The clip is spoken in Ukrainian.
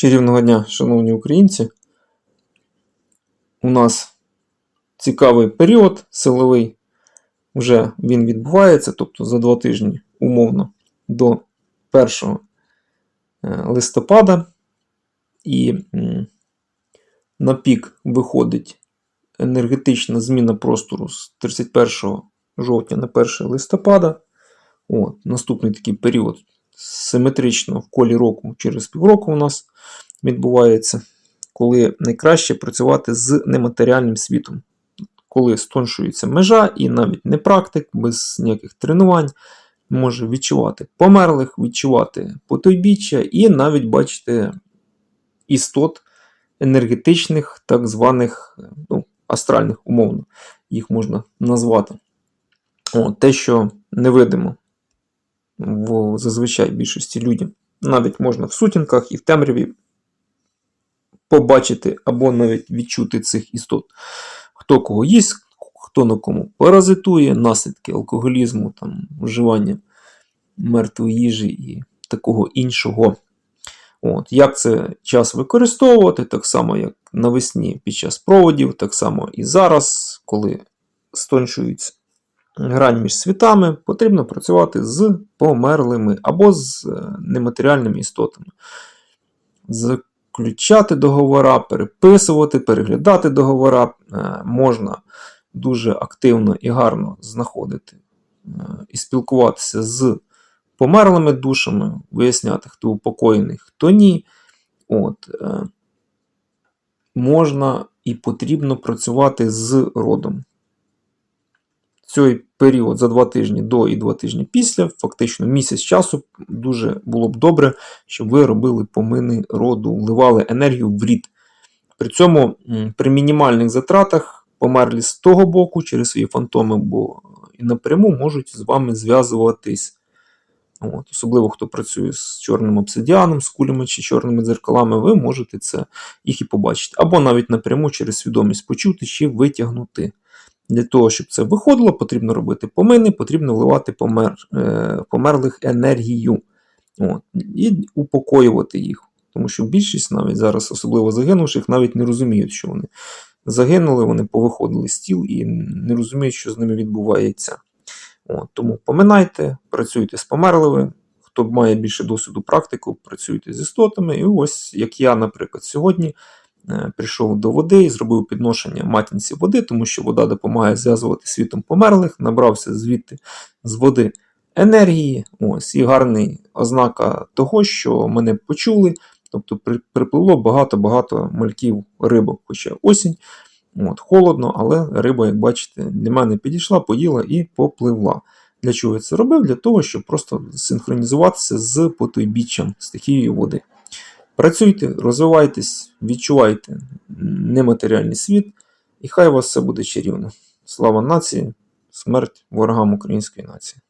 Чарівного дня, шановні українці. У нас цікавий період силовий. Вже він відбувається, тобто за два тижні, умовно, до 1 е, листопада. І на пік виходить енергетична зміна простору з 31 жовтня на 1 листопада. От, наступний такий період симетрично в колі року через півроку у нас відбувається, коли найкраще працювати з нематеріальним світом. Коли стоншується межа, і навіть не практик, без ніяких тренувань, може відчувати померлих, відчувати потойбіччя і навіть бачити істот енергетичних, так званих ну, астральних, умовно, їх можна назвати. О, те, що невидимо в зазвичай більшості людям. Навіть можна в сутінках і в темряві побачити або навіть відчути цих істот. Хто кого їсть, хто на кому паразитує, наслідки алкоголізму, там, вживання мертвої їжі і такого іншого. От, Як це час використовувати, так само, як навесні під час проводів, так само і зараз, коли стончується грань між світами, потрібно працювати з померлими або з е, нематеріальними істотами. Заключати договора, переписувати, переглядати договора е, можна дуже активно і гарно знаходити е, і спілкуватися з померлими душами, виясняти, хто упокоєний, хто ні. От, Можна і потрібно працювати з родом цей період за два тижні до і два тижні після, фактично місяць часу, дуже було б добре, щоб ви робили помини роду, вливали енергію в рід. При цьому при мінімальних затратах померлі з того боку через свої фантоми, бо і напряму можуть з вами зв'язуватись. От, Особливо, хто працює з чорним обсидіаном, з кулями чи чорними дзеркалами, ви можете це їх і побачити. Або навіть напряму через свідомість почути чи витягнути. Для того, щоб це виходило, потрібно робити помини, потрібно вливати помер, е, померлих енергію От, і упокоювати їх. Тому що більшість навіть зараз, особливо загинувших, навіть не розуміють, що вони загинули, вони повиходили з тіл і не розуміють, що з ними відбувається. От, Тому поминайте, працюйте з померлими. Хто має більше досвіду практику, працюйте з істотами. І ось, як я, наприклад, сьогодні. Е, прийшов до води і зробив підношення матінці води, тому що вода допомагає зв'язувати світом померлих, набрався звідти з води енергії. Ось, І гарний ознака того, що мене почули. Тобто припливло багато-багато мальків рибок, хоча осінь. От, Холодно, але риба, як бачите, для мене підійшла, поїла і попливла. Для чого я це робив? Для того, щоб просто синхронізуватися з потойбіччям стихією води. Працюйте, розвивайтесь, відчувайте нематеріальний світ, і хай у вас все буде чарівно. Слава нації, смерть ворогам української нації.